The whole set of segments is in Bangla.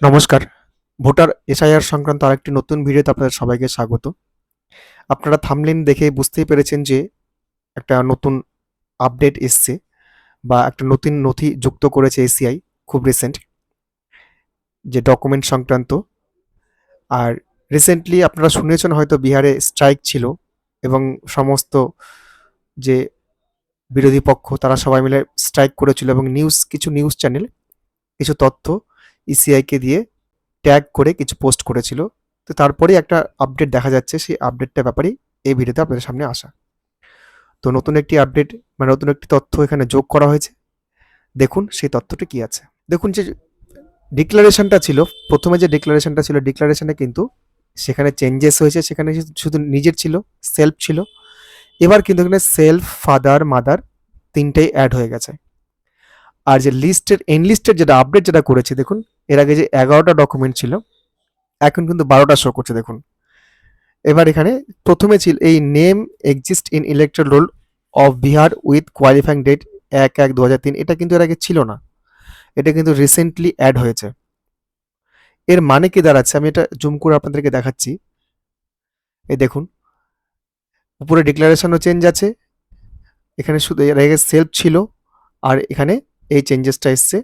নমস্কার। ভোটার এসআইআর সংক্রান্ত আরেকটি নতুন ভিডিওতে আপনাদের সবাইকে স্বাগত। আপনারা থামলেন দেখে বুঝতেই পেরেছেন যে একটা নতুন আপডেট এসছে বা একটা নতুন নথি যুক্ত করেছে এসিআই খুব রিসেন্ট যে ডকুমেন্ট সংক্রান্ত। আর রিসেন্টলি আপনারা শুনেছেন হয়তো বিহারে স্ট্রাইক ছিল এবং সমস্ত যে বিরোধী পক্ষ তারা সবাই মিলে স্ট্রাইক করেছিল এবং নিউজ কিছু নিউজ চ্যানেল কিছু তথ্য ইসিআইকে দিয়ে ট্যাগ করে কিছু পোস্ট করেছিল। তো তারপরে একটা আপডেট দেখা যাচ্ছে, সেই আপডেটটার ব্যাপারেই এই ভিডিওতে আপনাদের সামনে আসা। তো নতুন একটি আপডেট মানে নতুন একটি তথ্য এখানে যোগ করা হয়েছে। দেখুন সেই তথ্যটি কি আছে। দেখুন যে ডিক্লারেশনটা ছিল, প্রথমে যে ডিক্লারেশনটা ছিল ডিক্লারেশনে কিন্তু সেখানে চেঞ্জেস হয়েছে, সেখানে শুধু নিজের ছিল সেলফ ছিল। এবার কিন্তু এখানে সেলফ ফাদার মাদার তিনটেই অ্যাড হয়ে গেছে। আর যে লিস্টের এনলিস্টের যেটা আপডেট যেটা করেছে, দেখুন, এর আগে যে এগারোটা ডকুমেন্ট ছিল, এখন কিন্তু বারোটা শো করছে, দেখুন। এবার এখানে প্রথমে ছিল এই name exist in electoral roll of Bihar with qualifying date এক এক দু এটা কিন্তু এর আগে ছিল না। এটা কিন্তু রিসেন্টলি অ্যাড হয়েছে। এর মানে কি দাঁড়াচ্ছে? আমি এটা জুম করে আপনাদেরকে দেখাচ্ছি। এই দেখুন, উপরে ডিক্লারেশনও চেঞ্জ আছে। এখানে শুধু এর আগে সেলফ ছিল, আর এখানে এই চেঞ্জেসটা এসছে,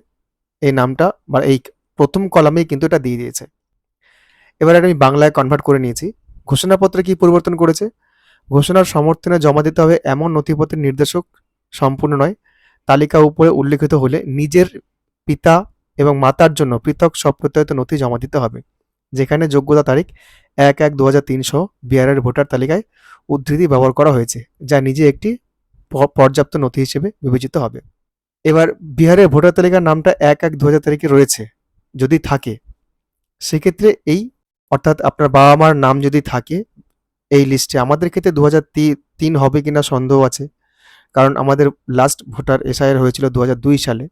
এই নামটা, বা এই প্রথম কলামেই কিন্তু এটা দিয়ে দিয়েছে। এবার এটা আমি বাংলায় কনভার্ট করে নিয়েছি। ঘোষণাপত্রে কি পরিবর্তন করেছে? ঘোষণার সমর্থনে জমা দিতে হবে এমন নথিপত্রের নির্দেশক সম্পূর্ণ নয়, তালিকা উপরে উল্লেখিত হলে নিজের পিতা এবং মাতার জন্য পৃথক সপ্রত্যয়িত নথি জমা দিতে হবে, যেখানে যোগ্যতা তারিখ এক এক দু হাজার তিনশো বিহারের ভোটার তালিকায় উদ্ধৃতি ব্যবহার করা হয়েছে, যা নিজে একটি পর্যাপ্ত নথি হিসেবে বিবেচিত হবে। এবার বিহারের ভোটার তালিকার নামটা এক এক দু হাজার তারিখে রয়েছে, যদি থাকে। সেক্ষেত্রে এই, অর্থাৎ আপনার বাবা মার নাম যদি থাকে, এই লিস্টে আমাদের ক্ষেত্রে দু হাজার তিন হবে কিনা সন্দেহ আছে। কারণ আমাদের লাস্ট ভোটার এসআইআর হয়েছিল দু দুই সালে।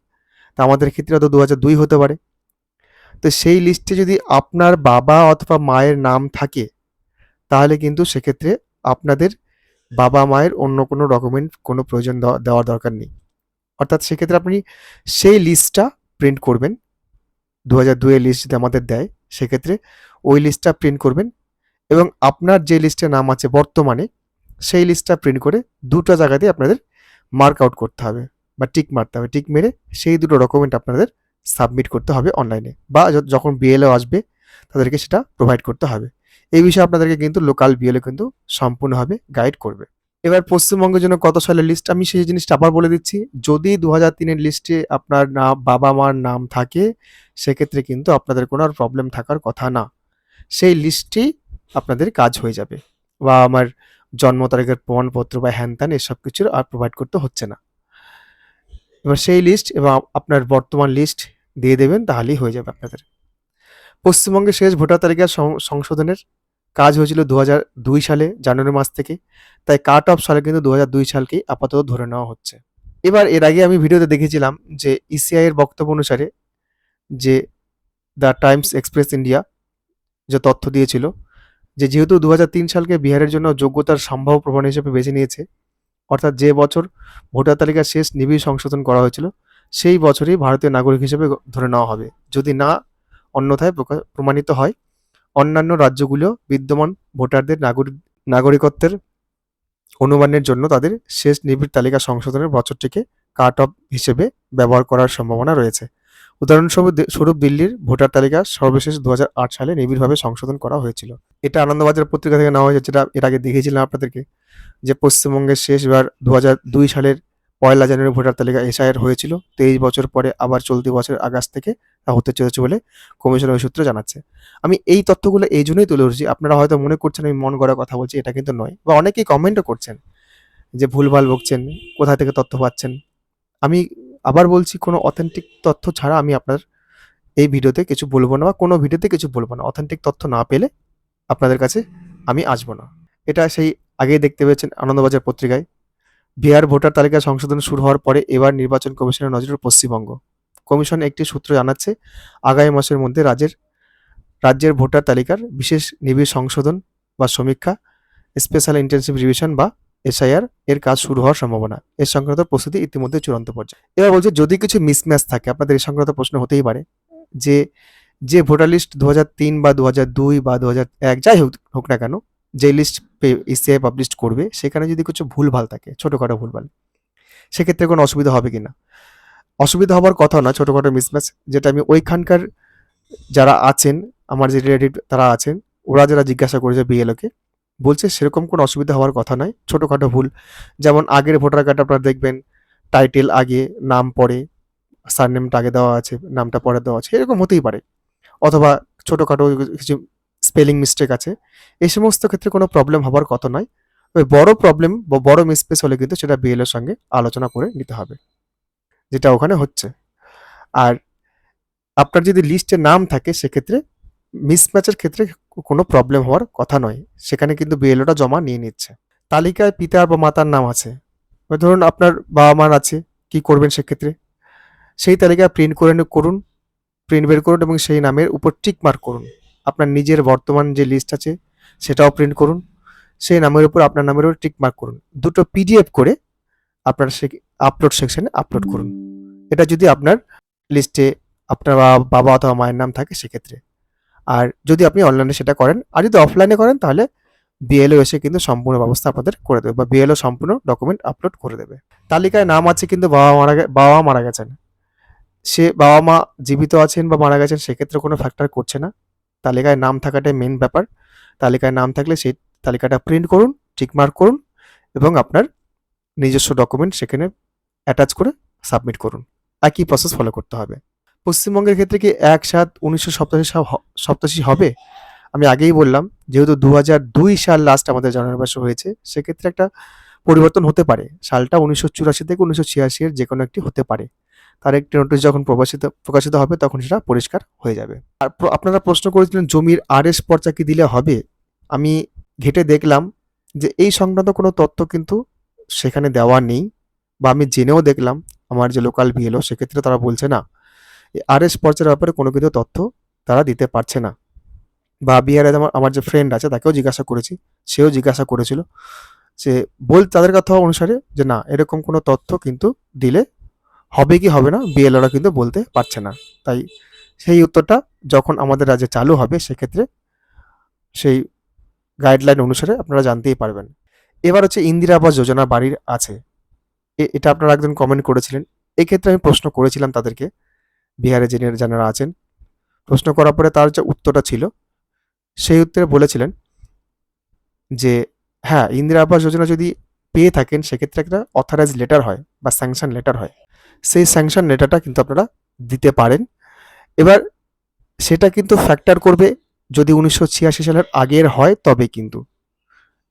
তা আমাদের ক্ষেত্রে হয়তো দু দুই হতে পারে। তো সেই লিস্টে যদি আপনার বাবা অথবা মায়ের নাম থাকে, তাহলে কিন্তু সেক্ষেত্রে আপনাদের বাবা মায়ের অন্য কোনো ডকুমেন্ট কোনো প্রয়োজন দেওয়া- দেওয়ার দরকার নেই। অর্থাৎ সেক্ষেত্রে আপনি সেই লিস্টটা প্রিন্ট করবেন। দু হাজার দুয়ের লিস্ট যদি আমাদের দেয়, সেক্ষেত্রে ওই লিস্টটা প্রিন্ট করবেন এবং আপনার যে লিস্টে নাম আছে বর্তমানে, সেই লিস্টটা প্রিন্ট করে দুটো জায়গাতে আপনাদের মার্ক আউট করতে হবে বা টিক মারতে হবে। টিক মেরে সেই দুটো ডকুমেন্ট আপনাদের সাবমিট করতে হবে অনলাইনে বা যখন বিএলও আসবে, তাদেরকে সেটা প্রোভাইড করতে হবে। এই বিষয়ে আপনাদেরকে কিন্তু লোকাল বিএলও কিন্তু সম্পূর্ণভাবে গাইড করবে। এবার পশ্চিমবঙ্গের জন্য কত সালের লিস্ট আমি সেই জিনিসটা আবার বলে দিচ্ছি। যদি দু হাজার তিনের লিস্টে আপনার নাম বাবা মার নাম থাকে, সেক্ষেত্রে কিন্তু আপনাদের কোনো আর প্রবলেম থাকার কথা না। সেই লিস্টেই আপনাদের কাজ হয়ে যাবে। বা আমার জন্ম তারিখের প্রমাণপত্র বা হ্যান ত্যান এসব কিছুর আর প্রোভাইড করতে হচ্ছে না। এবার সেই লিস্ট এবং আপনার বর্তমান লিস্ট দিয়ে দেবেন, তাহলেই হয়ে যাবে আপনাদের। পশ্চিমবঙ্গের শেষ ভোটার তালিকা সংশোধনের কাজ হয়েছিল দু দুই সালে, জানুয়ারি মাস থেকে। তাই কাট অফ সালে কিন্তু দু দুই সালকেই আপাতত ধরে নেওয়া হচ্ছে। এবার এর আগে আমি ভিডিওতে দেখেছিলাম যে ইসিআই এর বক্তব্য অনুসারে যে দ্য টাইমস এক্সপ্রেস ইন্ডিয়া যে তথ্য দিয়েছিল, যে যেহেতু দু হাজার তিন সালকে বিহারের জন্য যোগ্যতার সম্ভাব্য প্রমাণ হিসেবে বেছে নিয়েছে, অর্থাৎ যে বছর ভোটার তালিকার শেষ নিবিড় সংশোধন করা হয়েছিল, সেই বছরই ভারতীয় নাগরিক হিসেবে ধরে নেওয়া হবে। যদি না, অন্যথায় প্রমাণিত হয় অন্যান্য রাজ্যগুলো বিদ্যমান ভোটারদের নাগরিক নাগরিকত্বের অনুমানের জন্য তাদের শেষ নিবিড় তালিকা সংশোধনের বছরটিকে কাট অফ হিসেবে ব্যবহার করার সম্ভাবনা রয়েছে। উদাহরণস্বরূপ দিল্লির ভোটার তালিকা সর্বশেষ দু হাজার আট সালে নিবিড়ভাবে সংশোধন করা হয়েছিল। এটা আনন্দবাজার পত্রিকা থেকে নেওয়া হয়েছে, যেটা এর আগে দেখিয়েছিলাম আপনাদেরকে, যে পশ্চিমবঙ্গের শেষবার দু সালের পয়লা জানুয়ারি ভোটার তালিকা এসআইআর হয়েছিল। তেইশ বছর পরে আবার চলতি বছর আগস্ট থেকে তা হতে চলেছে বলে কমিশন ওই সূত্রে জানাচ্ছে। আমি এই তথ্যগুলো এই জন্যই তুলে ধরছি। আপনারা হয়তো মনে করছেন আমি মন গড়া কথা বলছি, এটা কিন্তু নয়। বা অনেকেই কমেন্টও করছেন যে ভুলভাল বকছেন, কোথা থেকে তথ্য পাচ্ছেন। আমি আবার বলছি, কোনো অথেন্টিক তথ্য ছাড়া আমি আপনার এই ভিডিওতে কিছু বলব না বা কোনো ভিডিওতে কিছু বলব না। অথেন্টিক তথ্য না পেলে আপনাদের কাছে আমি আসব না। এটা সেই আগেই দেখতে পেয়েছেন আনন্দবাজার পত্রিকায়। বিহার ভোটার তালিকা সংশোধন শুরু হওয়ার পরে এবার নির্বাচন কমিশনের নজরে পশ্চিমবঙ্গ। কমিশন একটি সূত্র জানাচ্ছে, আগামী মাসের মধ্যে রাজ্যের রাজ্যের ভোটার তালিকার বিশেষ নিবিড় সংশোধন বা সমীক্ষা, স্পেশাল ইন্টেনসিভ রিভিশন বা এসআইআর এর কাজ শুরু হওয়ার সম্ভাবনা। এর সংক্রান্ত প্রস্তুতি ইতিমধ্যে চূড়ান্ত পর্যায়ে। এবার বলছে, যদি কিছু মিসম্যাচ থাকে, আপনাদের এই সংক্রান্ত প্রশ্ন হতেই পারে যে যে ভোটার লিস্ট দু হাজার তিন বা দু হাজার দুই বা দু হাজার এক, যাই হোক হোক না কেন যে লিস্ট ইসিআই পাবলিশ করবে, সেখানে যদি কিছু ভুলভাল থাকে, ছোটোখাটো ভুলভাল, সেক্ষেত্রে কোনো অসুবিধা হবে কি না অসুবিধা হওয়ার কথা না, ছোটোখাটো মিসম্যাচ যেটা আমি ওইখানকার যারা আছেন, আমার যে রিলেটিভ তারা আছেন, ওরা যারা জিজ্ঞাসা করেছে বিএলওকে বলছে সেরকম কোনো অসুবিধা হওয়ার কথা নয়, ছোটোখাটো ভুল। যেমন আগের ভোটার কার্ড আপনারা দেখবেন টাইটেল আগে, নাম পরে সারনেমটা আগে দেওয়া আছে, নামটা পরে দেওয়া আছে, এরকম হতেই পারে। অথবা ছোটোখাটো কিছু স্পেলিং মিস্টেক আছে। এই সমস্ত ক্ষেত্রে কোনো প্রবলেম হওয়ার কথা নয় তবে বড় প্রবলেম বা বড় মিসপ্লেস হলে কিন্তু সেটা বিএলের সঙ্গে আলোচনা করে নিতে হবে, যেটা ওখানে হচ্ছে। আর আপনার যদি লিস্টে নাম থাকে, সেক্ষেত্রে মিসম্যাচের ক্ষেত্রে কোনো প্রবলেম হওয়ার কথা নয়। সেখানে কিন্তু বিএলওটা জমা নিয়ে নিচ্ছে। তালিকায় পিতার বা মাতার নাম আছে। ধরুন আপনার বাবা মার আছে, কি করবেন সেক্ষেত্রে? সেই তালিকা প্রিন্ট করে করুন প্রিন্ট বের করুন এবং সেই নামের উপর টিক মার্ক করুন। আপনার নিজের বর্তমান যে লিস্ট আছে, সেটাও প্রিন্ট করুন। সেই নামের উপর আপনার নামের উপর টিক মার্ক করুন। দুটো পিডিএফ করে আপনার সে আপলোড সেকশনে আপলোড করুন। এটা যদি আপনার লিস্টে আপনার বাবা অথবা মায়ের নাম থাকে, সেক্ষেত্রে। আর যদি আপনি অনলাইনে সেটা করেন, আর যদি অফলাইনে করেন, তাহলে বিএলও এসে কিন্তু সম্পূর্ণ ব্যবস্থা আপনাদের করে দেবে, বা বিএলও সম্পূর্ণ ডকুমেন্ট আপলোড করে দেবে। তালিকায় নাম আছে, কিন্তু বাবা মারা বাবা মারা গেছেন। সে বাবা মা জীবিত আছেন বা মারা গেছেন, সেক্ষেত্রে কোনো ফ্যাক্টর করছে না। তালিকায় নাম থাকাটাই মেন ব্যাপার। তালিকায় নাম থাকলে সেই তালিকাটা প্রিন্ট করুন টিকমার্ক করুন এবং আপনার নিজস্ব ডকুমেন্ট সেখানে অ্যাটাচ করে সাবমিট করুন। একই প্রসেস ফলো করতে হবে। পশ্চিমবঙ্গের ক্ষেত্রে কি এক সাত উনিশশো সপ্তাশি সপ্তাশি হবে? আমি আগেই বললাম, যেহেতু দু হাজার দুই সাল লাস্ট আমাদের জননির্বাস হয়েছে, সেক্ষেত্রে একটা পরিবর্তন হতে পারে। সালটা উনিশশো চুরাশি থেকে উনিশশো ছিয়াশি এর যে কোনো একটি হতে পারে। তার একটি নোটিশ যখন প্রকাশিত প্রকাশিত হবে, তখন সেটা পরিষ্কার হয়ে যাবে। আর আপনারা প্রশ্ন করেছিলেন জমির আরএস পর্চা কি দিলে হবে? আমি ঘেটে দেখলাম যে এই সংক্রান্ত কোনো তথ্য কিন্তু সেখানে দেওয়া নেই বা আমি জেনেও দেখলাম। আমার যে লোকাল বিএলও সেক্ষেত্রে তারা বলছে না। আরএস পর্চার ব্যাপারে কোনো কিছু তথ্য তারা দিতে পারছে না। বা বিহারে আমার আমার যে ফ্রেন্ড আছে, তাকেও জিজ্ঞাসা করেছি। সেও জিজ্ঞাসা করেছিল। যে বল, তাদের কথা অনুসারে যে না, এরকম কোনো তথ্য কিন্তু দিলে হবে কি হবে না বিএলওরা কিন্তু বলতে পারছে না। তাই সেই উত্তরটা যখন আমাদের রাজ্যে চালু হবে, সেক্ষেত্রে সেই গাইডলাইন অনুসারে আপনারা জানতেই পারবেন। এবার হচ্ছে ইন্দিরা আবাস যোজনা বাড়ির আছে। এটা আপনারা একজন কমেন্ট করেছিলেন। এক্ষেত্রে আমি প্রশ্ন করেছিলাম তাদেরকে, বিহারে যিনি যারা আছেন। প্রশ্ন করার পরে তার যে উত্তরটা ছিল, সেই উত্তরে বলেছিলেন যে হ্যাঁ ইন্দিরা আবাস যোজনা যদি পেয়ে থাকেন, সেক্ষেত্রে একটা অথরাইজ লেটার হয় বা স্যাংশন লেটার হয়। সেই স্যাংশন লেটারটা কিন্তু আপনারা দিতে পারেন। এবার সেটা কিন্তু ফ্যাক্টর করবে যদি উনিশশো ছিয়াশি সালের আগের হয় তবে কিন্তু।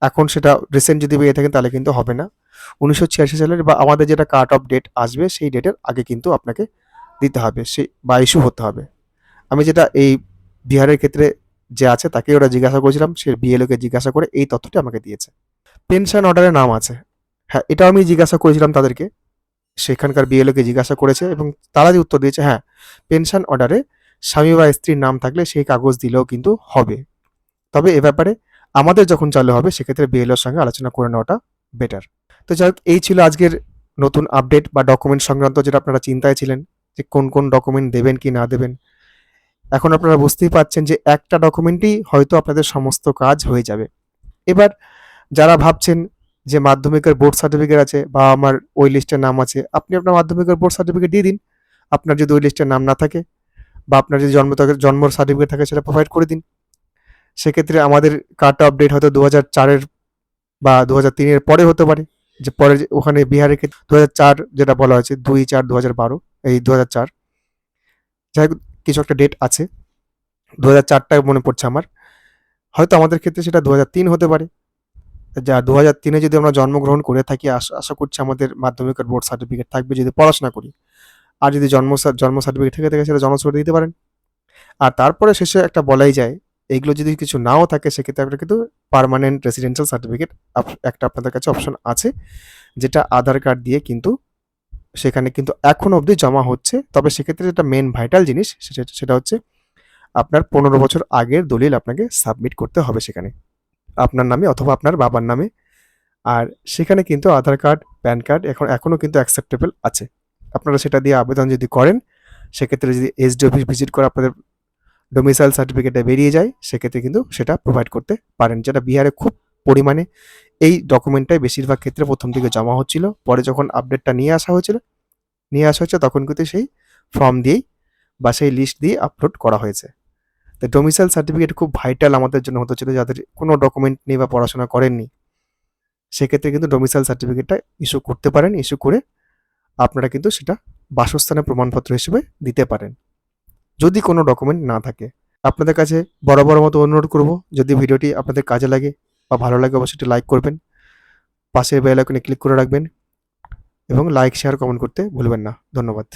এখন সেটা রিসেন্ট যদি পেয়ে থাকেন তাহলে কিন্তু হবে না। উনিশশো ছিয়াশি সালের বা আমাদের যেটা কাট অফ ডেট আসবে সেই ডেটের আগে কিন্তু আপনাকে দিতে হবে, সে বা ইস্যু হতে হবে। আমি যেটা এই বিহারের ক্ষেত্রে যে আছে তাকে ওরা জিজ্ঞাসা করেছিলাম, সে বিএলওকে জিজ্ঞাসা করে এই তথ্যটি আমাকে দিয়েছে। পেনশন অর্ডারের নাম আছে। হ্যাঁ এটাও আমি জিজ্ঞাসা করেছিলাম তাদেরকে। সেখানকার বিএলওকে জিজ্ঞাসা করেছে এবং তারা যে উত্তর দিয়েছে হ্যাঁ পেনশন অর্ডারে স্বামী বা স্ত্রীর নাম থাকলে সেই কাগজ দিলেও কিন্তু হবে। তবে এ ব্যাপারে আমাদের যখন চালু হবে, সেক্ষেত্রে বিএলওর সঙ্গে আলোচনা করে নেওয়াটা বেটার তো যাই হোক, এই ছিল আজকের নতুন আপডেট বা ডকুমেন্ট সংক্রান্ত যেটা আপনারা চিন্তায় ছিলেন, যে কোন কোন ডকুমেন্ট দেবেন কি না দেবেন। এখন আপনারা বুঝতেই পারছেন যে একটা ডকুমেন্টই হয়তো আপনাদের সমস্ত কাজ হয়ে যাবে। এবার যারা ভাবছেন যে মাধ্যমিকের বোর্ড সার্টিফিকেট আছে বা আমার ওই লিস্টের নাম আছে, আপনি আপনার মাধ্যমিকের বোর্ড সার্টিফিকেট দিয়ে দিন। আপনার যদি ওই লিস্টের নাম না থাকে বা আপনার যদি জন্ম জন্ম সার্টিফিকেট থাকে সেটা প্রোভাইড করে দিন। সেক্ষেত্রে আমাদের কার্ডটা আপডেট হয়তো দু হাজার চারের বা দু হাজার তিনের পরে হতে পারে, যে পরে ওখানে বিহারের ক্ষেত্রে দু হাজার চার যেটা বলা হয়েছে, দুই চার দু হাজার বারো, এই দু হাজার চার। যাই হোক, কিছু একটা ডেট আছে। দু হাজার চারটা মনে পড়ছে আমার। হয়তো আমাদের ক্ষেত্রে সেটা দু হাজার তিন হতে পারে। যা দু হাজার তিনে যদি আমরা জন্মগ্রহণ করে থাকি, আশা করছি আমাদের মাধ্যমিকের বোর্ড সার্টিফিকেট থাকবে যদি পড়াশোনা করি। আর যদি জন্ম জন্ম সার্টিফিকেট থেকে থাকে সেটা জন্ম সার্টিফিকেট দিতে পারেন। আর তারপরে শেষে একটা বলাই যায় এইগুলো যদি কিছু নাও থাকে সেক্ষেত্রে আপনার কিন্তু পারমানেন্ট রেসিডেন্সিয়াল সার্টিফিকেট একটা আপনাদের কাছে অপশন আছে, যেটা আধার কার্ড দিয়ে কিন্তু সেখানে কিন্তু এখন অবধি জমা হচ্ছে। তবে সেক্ষেত্রে যেটা মেন ভাইটাল জিনিস, সেটা হচ্ছে আপনার পনেরো বছর আগের দলিল আপনাকে সাবমিট করতে হবে সেখানে। আপনার নামে অথবা আপনার বাবার নামে। আর সেখানে কিন্তু আধার কার্ড, প্যান কার্ড এখন এখনও কিন্তু অ্যাকসেপ্টেবল আছে। আপনারা সেটা দিয়ে আবেদন যদি করেন, সেক্ষেত্রে যদি এসডি অফিস ভিজিট করে আপনাদের ডোমিসাইল সার্টিফিকেটটা বেরিয়ে যায়, সেক্ষেত্রে কিন্তু সেটা প্রোভাইড করতে পারেন। যেটা বিহারে খুব পরিমাণে এই ডকুমেন্টটাই বেশিরভাগ ক্ষেত্রে প্রথম দিকে জমা হচ্ছিল। পরে যখন আপডেটটা নিয়ে আসা হয়েছিল, নিয়ে আসা হয়েছে, তখন কিন্তু সেই ফর্ম দিয়েই বা সেই লিস্ট দিয়ে আপলোড করা হয়েছে। তো ডোমিসাইল সার্টিফিকেট খুব ভাইটাল আমাদের জন্য হতে ছিল যাদের কোনো ডকুমেন্ট নেই বা পড়াশোনা করেননি। সেক্ষেত্রে কিন্তু ডোমিসাইল সার্টিফিকেটটা ইস্যু করতে পারেন ইস্যু করে আপনারা কিন্তু সেটা বাসস্থানের প্রমাণপত্র হিসেবে দিতে পারেন। যদি কোনো ডকুমেন্ট না থাকে, আপনাদের কাছে বরাবর মতো অনুরোধ করব, যদি ভিডিওটি আপনাদের কাজে লাগে বা ভালো লাগে অবশ্যই লাইক করবেন পাশের বেল আইকনে ক্লিক করে রাখবেন এবং লাইক শেয়ার কমেন্ট করতে ভুলবেন না। ধন্যবাদ।